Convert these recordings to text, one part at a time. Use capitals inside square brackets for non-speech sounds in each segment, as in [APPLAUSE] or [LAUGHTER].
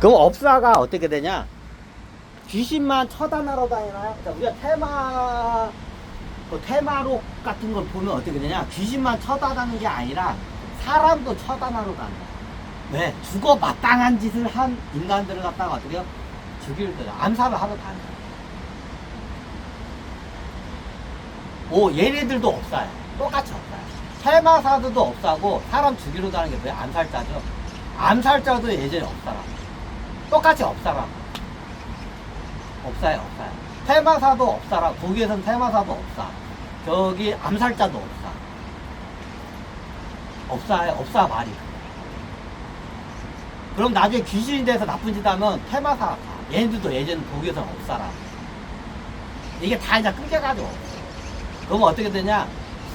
그럼 업사가 어떻게 되냐? 귀신만 처단하러 다니나요? 자, 우리가 테마, 그 테마록 같은 걸 보면 어떻게 되냐? 귀신만 처단하는 게 아니라 사람도 처단하러 다녀요. 왜? 죽어 마땅한 짓을 한 인간들을 갖다가 어떻게 해요? 죽일 때 암살을 하러 다녀요. 오, 얘네들도 없어요. 똑같이 없어요. 테마사들도 없사고 사람 죽이러 다니는 게 뭐야? 암살자죠. 암살자도 예전에 없사라. 똑같이 없사라. 없어요, 없어요. 테마사도 없사라. 거기에선 테마사도 없사. 저기 암살자도 없사. 없사요, 없사 말이. 그럼 나중에 귀신이 돼서 나쁜 짓 하면 테마사 가. 얘네들도 예전 거기에선 없사라. 이게 다 이제 끊겨가지고. 그럼 어떻게 되냐?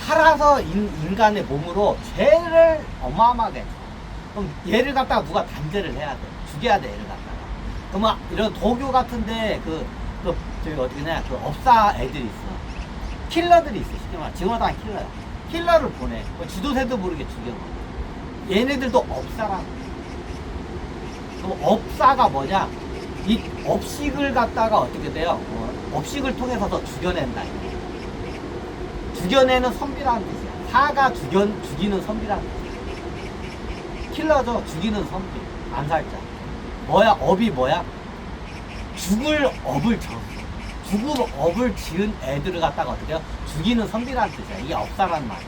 살아서 인, 인간의 몸으로 죄를 어마어마하게 줘. 그럼 얘를 갖다가 누가 단죄를 해야 돼. 죽여야 돼, 얘를 갖다가. 그러면 이런 도교 같은데 그, 그, 저기 어떻게 냐, 그 업사 애들이 있어. 킬러들이 있어, 쉽게 말해. 지원하다 킬러야. 킬러를 보내. 그 지도새도 모르게 죽여. 얘네들도 업사라고. 그럼 업사가 뭐냐? 이 업식을 갖다가 어떻게 돼요? 어, 업식을 통해서도 죽여낸다. 죽여내는 선비라는 뜻이야. 사가 죽여, 죽이는 선비라는 뜻이야. 킬러죠. 죽이는 선비. 암살자. 뭐야? 업이 뭐야? 죽을 업을 쳐. 죽을 업을 지은 애들을 갖다가 어떻게 해요? 죽이는 선비라는 뜻이야. 이게 업사라는 말이야.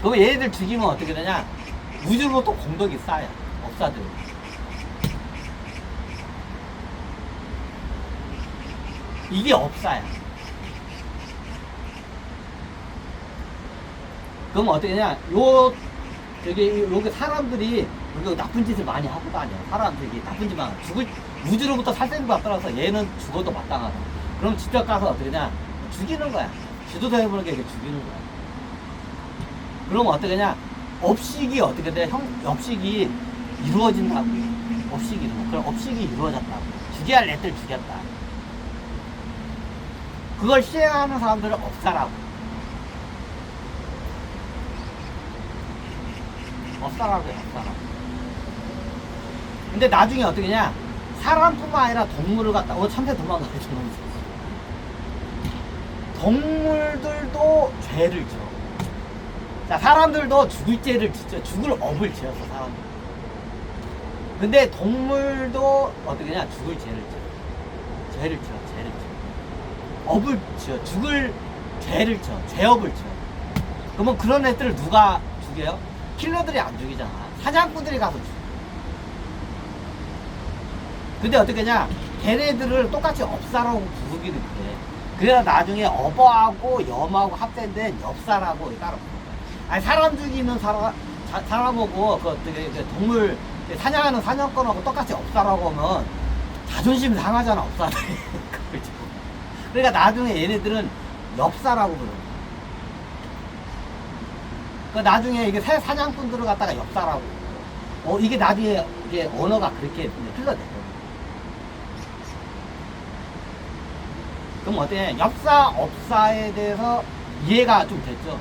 그럼 얘네들 죽이면 어떻게 되냐? 우주로 또 공덕이 쌓여. 업사들. 이게 업사야. 그럼 어떻게 냐 요, 저기, 요게 사람들이, 여기 나쁜 짓을 많이 하고 다녀. 사람들이 나쁜 짓만. 죽을, 우주로부터 살생부 받더라서 얘는 죽어도 마땅하다. 그럼 직접 가서 어떻게 냐 죽이는 거야. 지도자 해보는 게 죽이는 거야. 그럼 어떻게 냐 업식이 어떻게 돼? 형, 업식이 이루어진다고. 업식이 이루어. 그럼 업식이 이루어졌다고. 죽여야 할 애들 죽였다. 그걸 시행하는 사람들은 업사라고. 해, 업사라고. 근데 나중에 어떻게 냐 사람뿐만 아니라 동물을 갖다, 어, 참새 도망가네, 저놈. 동물들도 죄를 져. 자, 사람들도 죽을 죄를 짓죠. 죽을 업을 지었어, 사람들. 근데 동물도 어떻게 냐 죽을 죄를 져. 죄를 져, 죄를 져. 업을 지어. 죽을 죄를 쳐. 죄업을 쳐. 그러면 그런 애들을 누가 죽여요? 킬러들이 안 죽이잖아. 사냥꾼들이 가서 죽여. 근데 어떻게 냐 걔네들을 똑같이 업사라고 부르기는 그래. 그래야 나중에 어버하고 염하고 합된데 엽사라고 따로. 아니 사람 죽이는 사람 자- 사람하고 그 어떻게 그 동물 사냥하는 사냥꾼하고 똑같이 업사라고 하면 자존심 상하잖아 업사들이. [LAUGHS] 그렇죠. 그러니까 나중에 얘네들은 엽사라고 부르는 거야. 그 나중에 이게 새 사냥꾼들을 갖다가 엽사라고. 어 이게 나중에 이게 언어가 그렇게 흘러내. 그럼 어때? 엽사, 업사에 대해서 이해가 좀 됐죠?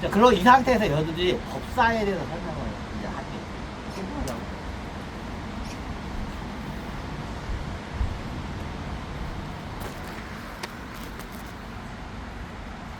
자, 그럼 이 상태에서 여러분들이 법사에 대해서 설명을